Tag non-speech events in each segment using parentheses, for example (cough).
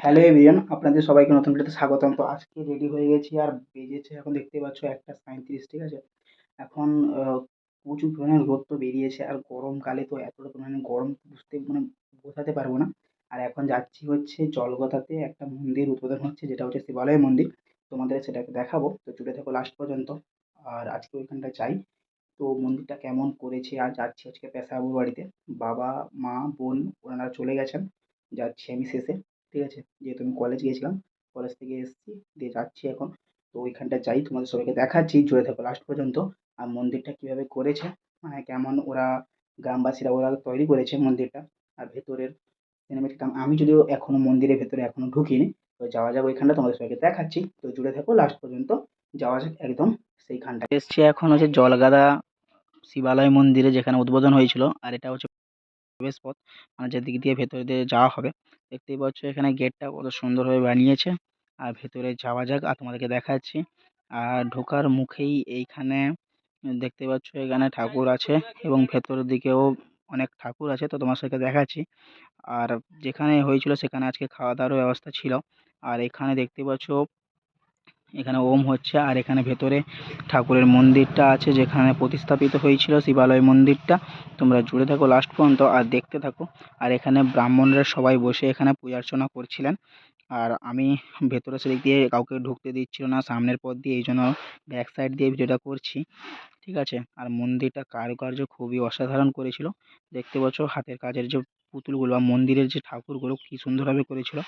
Hello everyone, আপনাদের সবাইকে নতুন ভিডিওতে স্বাগতম। তো আজকে রেডি হয়ে গেছি আর বেজেছে এখন দেখতে পাচ্ছ একটা সাঁইত্রিশ, ঠিক আছে? এখন প্রচুর পরিমাণে রোদ তো বেরিয়েছে আর গরমকালে তো এতটা পরিমাণে গরম বুঝতে মানে বোঝাতে পারব না। আর এখন যাচ্ছি হচ্ছে জলগদাতে একটা মন্দির উদ্বোধন হচ্ছে, যেটা হচ্ছে শিবালয় মন্দির। তোমাদের সেটাকে দেখাবো। তো জুড়ে থাকো লাস্ট পর্যন্ত। আর আজকে ওইখানটা যাই। তো মন্দিরটা কেমন করেছে? আর যাচ্ছি আজকে পেশাবাবুর বাড়িতে। বাবা, মা, বোন, ওনারা চলে গেছেন। যাচ্ছি আমি শেষে। ঠিক আছে? যেহেতু আমি কলেজ গিয়েছিলাম কলেজ থেকে এসেছি, দিয়ে যাচ্ছি এখন। তো ওইখানটা যাই, তোমাদের সবাইকে দেখাচ্ছি, জুড়ে থাকো লাস্ট পর্যন্ত। আর মন্দিরটা কীভাবে করেছে? মানে কেমন ওরা, গ্রামবাসীরা ওরা তৈরি করেছে মন্দিরটা? আর ভেতরের আমি যদিও এখনও মন্দিরের ভেতরে এখনও ঢুকিনি, তো যাওয়া যাক ওইখানটা, তোমাদের সবাইকে দেখাচ্ছি। তো জুড়ে থাকো লাস্ট পর্যন্ত, যাওয়া যাক একদম সেইখানটা এসছি এখন হচ্ছে জলগাদা শিবালয় মন্দিরে, যেখানে উদ্বোধন হয়েছিল। আর এটা হচ্ছে প্রবেশ পথ। মানে যেদিক দিয়ে ভেতর দিয়ে যাওয়া হবে। দেখতেই পাচ্ছ এখানে গেটটা কত সুন্দরভাবে বানিয়েছে। আর ভেতরে যাওয়া যাক, আর তোমাদেরকে দেখাচ্ছি। আর ঢোকার মুখেই এইখানে দেখতে পাচ্ছ এখানে ঠাকুর আছে এবং ভেতরের দিকেও অনেক ঠাকুর আছে। তো তোমার সাথে দেখাচ্ছি। আর যেখানে হয়েছিল সেখানে আজকে খাওয়া দাওয়ারও ব্যবস্থা ছিল। আর এখানে দেখতে পাচ্ছ এখানে ওম হচ্ছে, আর এখানে ভেতরে ঠাকুরের মন্দিরটা আছে যেখানে প্রতিস্থাপিত হয়েছিল শিবালয় মন্দিরটা। তোমরা জুড়ে থাকো লাস্ট পর্যন্ত আর দেখতে থাকো। আর এখানে ব্রাহ্মণরা সবাই বসে এখানে পূজা অর্চনা করছিলেন। আর আমি ভেতরে সেদিক দিয়ে কাউকে ঢুকতে দিচ্ছিল না, সামনের পথ দিয়ে এই জন্য ব্যাক সাইড দিয়ে ভিডিওটা করছি, ঠিক আছে? আর মন্দিরটা কারুকার্য খুবই অসাধারণ করেছিল। দেখতে পাচ্ছ হাতের কাজের যে পুতুলগুলো বা মন্দিরের যে ঠাকুরগুলো কী সুন্দরভাবে করেছিল।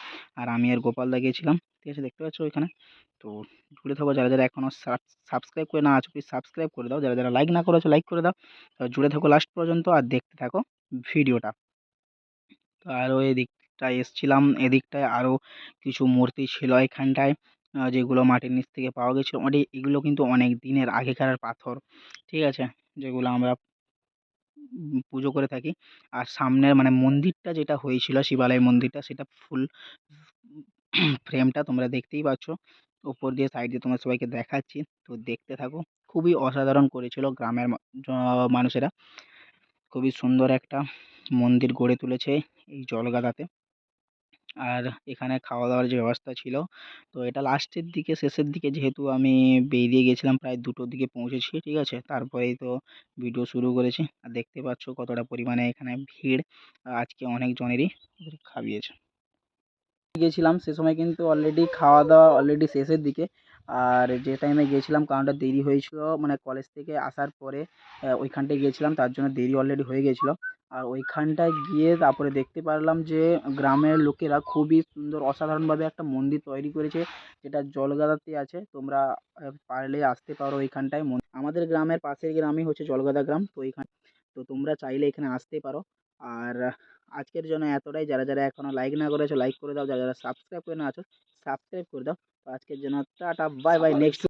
আর আমি আর গোপালদা গিয়েছিলাম, ঠিক আছে? দেখতে পাচ্ছ ওইখানে? তো জুড়ে থাকো যারা যারা এখনও সাবস্ক্রাইব করে না আছো প্লিজ সাবস্ক্রাইব করে দাও। যারা যারা লাইক না করেছ লাইক করে দাও। জুড়ে থাকো লাস্ট পর্যন্ত আর দেখতে থাকো ভিডিওটা। তো আরও এদিকটায় এসছিলাম, এদিকটায় আরও কিছু মূর্তি ছিল এখানটায় যেগুলো মাটির নিচ থেকে পাওয়া গেছিল। মানে এগুলো কিন্তু অনেক দিনের আগেকার পাথর, ঠিক আছে? যেগুলো আমরা পুজো করে থাকি। আর সামনের মানে মন্দিরটা যেটা হয়েছিল, শিবালয় মন্দিরটা, সেটা ফুল (clears throat) ফ্রেমটা তোমরা দেখতেই পাচ্ছ। উপর দিয়ে সাইড দিয়ে তোমরা সবাইকে দেখাচ্ছি। তো দেখতে থাকো, খুবই অসাধারণ করেছিল গ্রামের মানুষেরা। খুবই সুন্দর একটা মন্দির গড়ে তুলেছে এই জলগাদাতে। আর এখানে খাওয়া দাওয়ার যে ব্যবস্থা ছিল, তো এটা লাস্টের দিকে, শেষের দিকে যেহেতু আমি বেরিয়ে গেছিলাম প্রায় দুটোর দিকে পৌঁছেছি, ঠিক আছে? তারপরেই তো ভিডিও শুরু করেছি। আর দেখতে পাচ্ছ কতটা পরিমাণে এখানে ভিড়, আজকে অনেকজনেরই খাইয়েছে। গিয়েছিলাম সে সময় কিন্তু অলরেডি খাওয়া দাওয়া অলরেডি শেষের দিকে। আর যে টাইমে গিয়েছিলাম কারণটা দেরি হয়েছিল মানে কলেজ থেকে আসার পরে ওইখানটায় গিয়েছিলাম তার জন্য দেরি অলরেডি হয়ে গিয়েছিল আর ওইখানটায় গিয়ে তারপরে দেখতে পারলাম যে গ্রামের লোকেরা খুবই সুন্দর, অসাধারণভাবে একটা মন্দির তৈরি করেছে যেটা জলগাদাতে আছে। তোমরা পারলে আসতে পারো ওইখানটায়। আমাদের গ্রামের পাশের গ্রামই হচ্ছে জলগাদা গ্রাম, তো ওইখান তো তোমরা চাইলে এখানে আসতে পারো। আর আজকের জন্য এতটাই। যারা যারা এখনও লাইক না করেছ লাইক করে দাও। যারা যারা সাবস্ক্রাইব করে না আছো সাবস্ক্রাইব করে দাও। আজকের জন্য টাটা বাই বাই নেক্সট